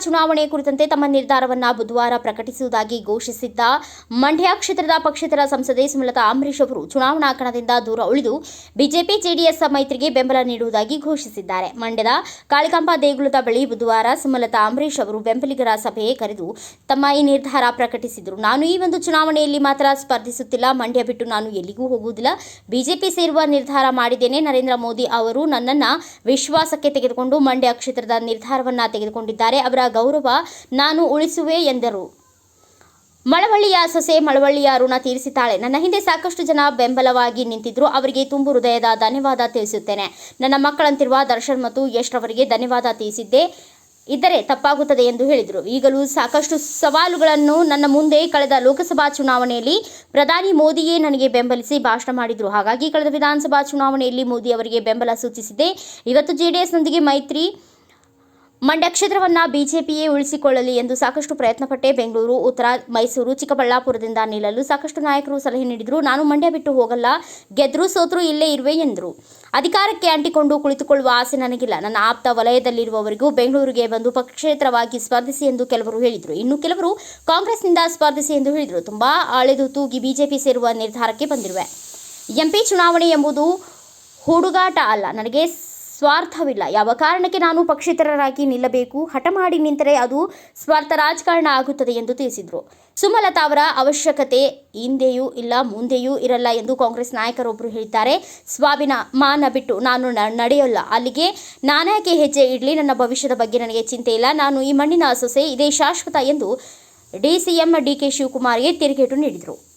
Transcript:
ಚುನಾವಣೆ ಕುರಿತಂತೆ ತಮ್ಮ ನಿರ್ಧಾರವನ್ನು ಬುಧವಾರ ಪ್ರಕಟಿಸುವುದಾಗಿ ಘೋಷಿಸಿದ್ದ ಮಂಡ್ಯ ಕ್ಷೇತ್ರದ ಪಕ್ಷೇತರ ಸಂಸದೆ ಸುಮಲತಾ ಅಂಬರೀಷ್ ಅವರು ಚುನಾವಣಾ ಕಣದಿಂದ ದೂರ ಉಳಿದು ಬಿಜೆಪಿ ಜೆಡಿಎಸ್ ಮೈತ್ರಿಗೆ ಬೆಂಬಲ ನೀಡುವುದಾಗಿ ಘೋಷಿಸಿದ್ದಾರೆ. ಮಂಡ್ಯದ ಕಾಳಿಕಾಂಬ ದೇಗುಲದ ಬಳಿ ಬುಧವಾರ ಸುಮಲತಾ ಅಂಬರೀಷ್ ಅವರು ಬೆಂಬಲಿಗರ ಸಭೆ ಕರೆದು ತಮ್ಮ ಈ ನಿರ್ಧಾರ ಪ್ರಕಟಿಸಿದರು. ನಾನು ಈ ಒಂದು ಚುನಾವಣೆಯಲ್ಲಿ ಮಾತ್ರ ಸ್ಪರ್ಧಿಸುತ್ತಿಲ್ಲ. ಮಂಡ್ಯ ಬಿಟ್ಟು ನಾನು ಎಲ್ಲಿಗೂ ಹೋಗುವುದಿಲ್ಲ. ಬಿಜೆಪಿ ಸೇರುವ ನಿರ್ಧಾರ ಮಾಡಿದ್ದೇನೆ. ನರೇಂದ್ರ ಮೋದಿ ಅವರು ನನ್ನನ್ನು ವಿಶ್ವಾಸಕ್ಕೆ ತೆಗೆದುಕೊಂಡು ಮಂಡ್ಯ ಕ್ಷೇತ್ರದ ನಿರ್ಧಾರವನ್ನ ತೆಗೆದುಕೊಂಡಿದ್ದಾರೆ ಅವರ ಗೌರವ ನಾನು ಉಳಿಸುವೆ ಎಂದರು. ಮಳವಳ್ಳಿಯ ಸೊಸೆ ಮಳವಳ್ಳಿಯ ಋಣ ತೀರಿಸಿದ್ದಾಳೆ. ನನ್ನ ಹಿಂದೆ ಸಾಕಷ್ಟು ಜನ ಬೆಂಬಲವಾಗಿ ನಿಂತಿದ್ರು. ಅವರಿಗೆ ತುಂಬು ಹೃದಯದ ಧನ್ಯವಾದ ತಿಳಿಸುತ್ತೇನೆ. ನನ್ನ ಮಕ್ಕಳಂತಿರುವ ದರ್ಶನ್ ಮತ್ತು ಯಶ್ ರವರಿಗೆ ಧನ್ಯವಾದ ತಿಳಿಸಿದ್ದೆ. ಇದ್ದರೆ ತಪ್ಪಾಗುತ್ತದೆ ಎಂದು ಹೇಳಿದರು. ಈಗಲೂ ಸಾಕಷ್ಟು ಸವಾಲುಗಳನ್ನು ನನ್ನ ಮುಂದೆ ಕಳೆದ ಲೋಕಸಭಾ ಚುನಾವಣೆಯಲ್ಲಿ ಪ್ರಧಾನಿ ಮೋದಿಯೇ ನನಗೆ ಬೆಂಬಲಿಸಿ ಭಾಷಣ ಮಾಡಿದರು. ಹಾಗಾಗಿ ಕಳೆದ ವಿಧಾನಸಭಾ ಚುನಾವಣೆಯಲ್ಲಿ ಮೋದಿ ಅವರಿಗೆ ಬೆಂಬಲ ಸೂಚಿಸಿದೆ ಇವತ್ತು ಜೆಡಿಎಸ್ನೊಂದಿಗೆ ಮೈತ್ರಿ ಮಂಡ್ಯ ಕ್ಷೇತ್ರವನ್ನ ಬಿಜೆಪಿಯೇ ಉಳಿಸಿಕೊಳ್ಳಲಿ ಎಂದು ಸಾಕಷ್ಟು ಪ್ರಯತ್ನಪಟ್ಟೆ ಬೆಂಗಳೂರು, ಉತ್ತರ, ಮೈಸೂರು, ಚಿಕ್ಕಬಳ್ಳಾಪುರದಿಂದ ನಿಲ್ಲಲು ಸಾಕಷ್ಟು ನಾಯಕರು ಸಲಹೆ ನೀಡಿದ್ರು. ನಾನು ಮಂಡ್ಯ ಬಿಟ್ಟು ಹೋಗಲ್ಲ, ಗೆದ್ರು ಸೋತ್ರು ಇಲ್ಲೇ ಇರುವೆ ಎಂದರು. ಅಧಿಕಾರಕ್ಕೆ ಅಂಟಿಕೊಂಡು ಕುಳಿತುಕೊಳ್ಳುವ ಆಸೆ ನನಗಿಲ್ಲ. ನನ್ನ ಆಪ್ತ ವಲಯದಲ್ಲಿರುವವರಿಗೂ ಬೆಂಗಳೂರಿಗೆ ಬಂದು ಪಕ್ಷೇತರವಾಗಿ ಸ್ಪರ್ಧಿಸಿ ಎಂದು ಕೆಲವರು ಹೇಳಿದರು. ಇನ್ನು ಕೆಲವರು ಕಾಂಗ್ರೆಸ್ನಿಂದ ಸ್ಪರ್ಧಿಸಿ ಎಂದು ಹೇಳಿದರು. ತುಂಬಾ ಅಳೆದು ತೂಗಿ ಬಿಜೆಪಿ ಸೇರುವ ನಿರ್ಧಾರಕ್ಕೆ ಬಂದಿರುವೆ. ಎಂಪಿ ಚುನಾವಣೆ ಎಂಬುದು ಹುಡುಗಾಟ ಅಲ್ಲ. ನನಗೆ ಸ್ವಾರ್ಥವಿಲ್ಲ. ಯಾವ ಕಾರಣಕ್ಕೆ ನಾನು ಪಕ್ಷೇತರರಾಗಿ ನಿಲ್ಲಬೇಕು? ಹಠ ಮಾಡಿ ನಿಂತರೆ ಅದು ಸ್ವಾರ್ಥ ರಾಜಕಾರಣ ಆಗುತ್ತದೆ ಎಂದು ತಿಳಿಸಿದರು. ಸುಮಲತಾ ಅವರ ಅವಶ್ಯಕತೆ ಹಿಂದೆಯೂ ಇಲ್ಲ, ಮುಂದೆಯೂ ಇರಲ್ಲ ಎಂದು ಕಾಂಗ್ರೆಸ್ ನಾಯಕರೊಬ್ಬರು ಹೇಳಿದ್ದಾರೆ. ಸ್ವಾಭಿನ ಮಾನ ಬಿಟ್ಟು ನಾನು ನಡೆಯಲ್ಲ ನಡೆಯೋಲ್ಲ. ಅಲ್ಲಿಗೆ ನಾನಾಕೆ ಹೆಜ್ಜೆ ಇಡಲಿ? ನನ್ನ ಭವಿಷ್ಯದ ಬಗ್ಗೆ ನನಗೆ ಚಿಂತೆ ಇಲ್ಲ. ನಾನು ಈ ಮಣ್ಣಿನ ಸೊಸೆ, ಇದೇ ಶಾಶ್ವತ ಎಂದು ಡಿಸಿಎಂ ಡಿಕೆ ಶಿವಕುಮಾರ್ಗೆ ತಿರುಗೇಟು ನೀಡಿದರು.